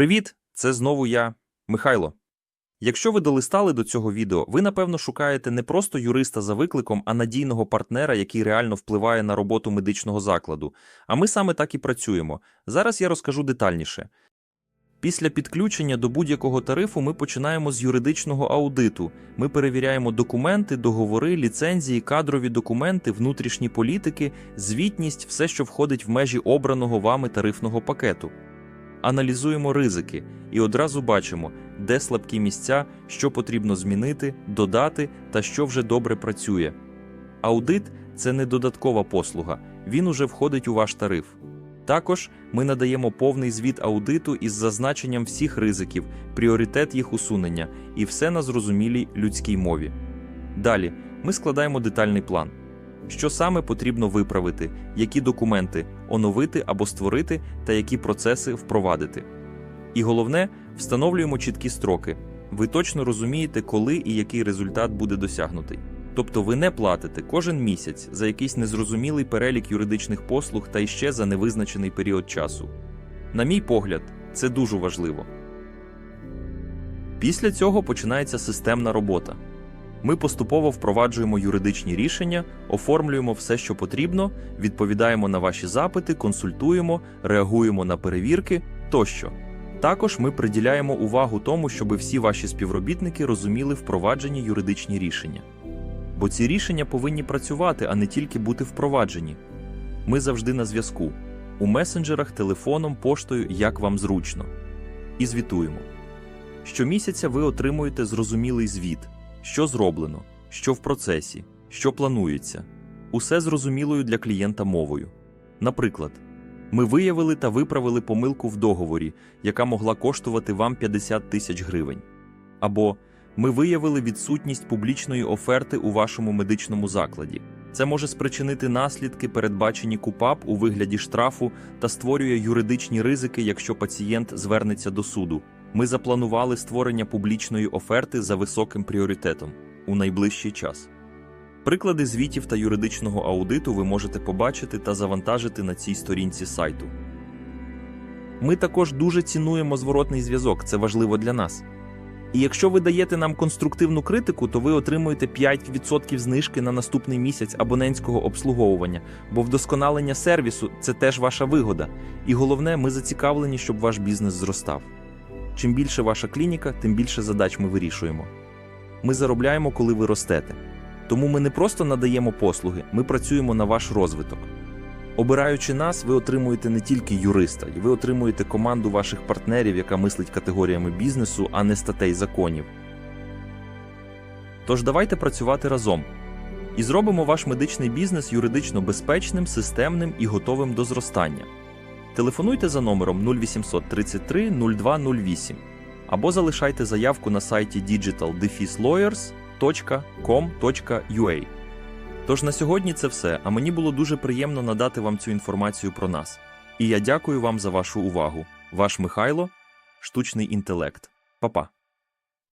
Привіт! Це знову я, Михайло. Якщо ви долистали до цього відео, ви напевно шукаєте не просто юриста за викликом, а надійного партнера, який реально впливає на роботу медичного закладу. А ми саме так і працюємо. Зараз я розкажу детальніше. Після підключення до будь-якого тарифу ми починаємо з юридичного аудиту. Ми перевіряємо документи, договори, ліцензії, кадрові документи, внутрішні політики, звітність, все, що входить в межі обраного вами тарифного пакету. Аналізуємо ризики і одразу бачимо, де слабкі місця, що потрібно змінити, додати та що вже добре працює. Аудит це не додаткова послуга, він уже входить у ваш тариф. Також ми надаємо повний звіт аудиту із зазначенням всіх ризиків, пріоритет їх усунення і все на зрозумілій людській мові. Далі ми складаємо детальний план. Що саме потрібно виправити, які документи оновити або створити, та які процеси впровадити. І головне, встановлюємо чіткі строки. Ви точно розумієте, коли і який результат буде досягнутий. Тобто ви не платите кожен місяць за якийсь незрозумілий перелік юридичних послуг та іще за невизначений період часу. На мій погляд, це дуже важливо. Після цього починається системна робота. Ми поступово впроваджуємо юридичні рішення, оформлюємо все, що потрібно, відповідаємо на ваші запити, консультуємо, реагуємо на перевірки тощо. Також ми приділяємо увагу тому, щоб всі ваші співробітники розуміли впроваджені юридичні рішення. Бо ці рішення повинні працювати, а не тільки бути впроваджені. Ми завжди на зв'язку у месенджерах, телефоном, поштою, як вам зручно. І звітуємо. Щомісяця ви отримуєте зрозумілий звіт, що зроблено, що в процесі, що планується. Усе зрозумілою для клієнта мовою. Наприклад, ми виявили та виправили помилку в договорі, яка могла коштувати вам 50 тисяч гривень. Або ми виявили відсутність публічної оферти у вашому медичному закладі. Це може спричинити наслідки, передбачені КУПАП у вигляді штрафу та створює юридичні ризики, якщо пацієнт звернеться до суду. Ми запланували створення публічної оферти за високим пріоритетом у найближчий час. Приклади звітів та юридичного аудиту ви можете побачити та завантажити на цій сторінці сайту. Ми також дуже цінуємо зворотний зв'язок, це важливо для нас. І якщо ви даєте нам конструктивну критику, то ви отримуєте 5% знижки на наступний місяць абонентського обслуговування, бо вдосконалення сервісу це теж ваша вигода. І головне, ми зацікавлені, щоб ваш бізнес зростав. Чим більше ваша клініка, тим більше задач ми вирішуємо. Ми заробляємо, коли ви ростете. Тому ми не просто надаємо послуги, ми працюємо на ваш розвиток. Обираючи нас, ви отримуєте не тільки юриста, ви отримуєте команду ваших партнерів, яка мислить категоріями бізнесу, а не статей законів. Тож давайте працювати разом і зробимо ваш медичний бізнес юридично безпечним, системним і готовим до зростання. Телефонуйте за номером 0800 33 0208 або залишайте заявку на сайті digitaldefiselawyers.com.ua. Тож на сьогодні це все, а мені було дуже приємно надати вам цю інформацію про нас. І я дякую вам за вашу увагу. Ваш Михайло, штучний інтелект. Па-па.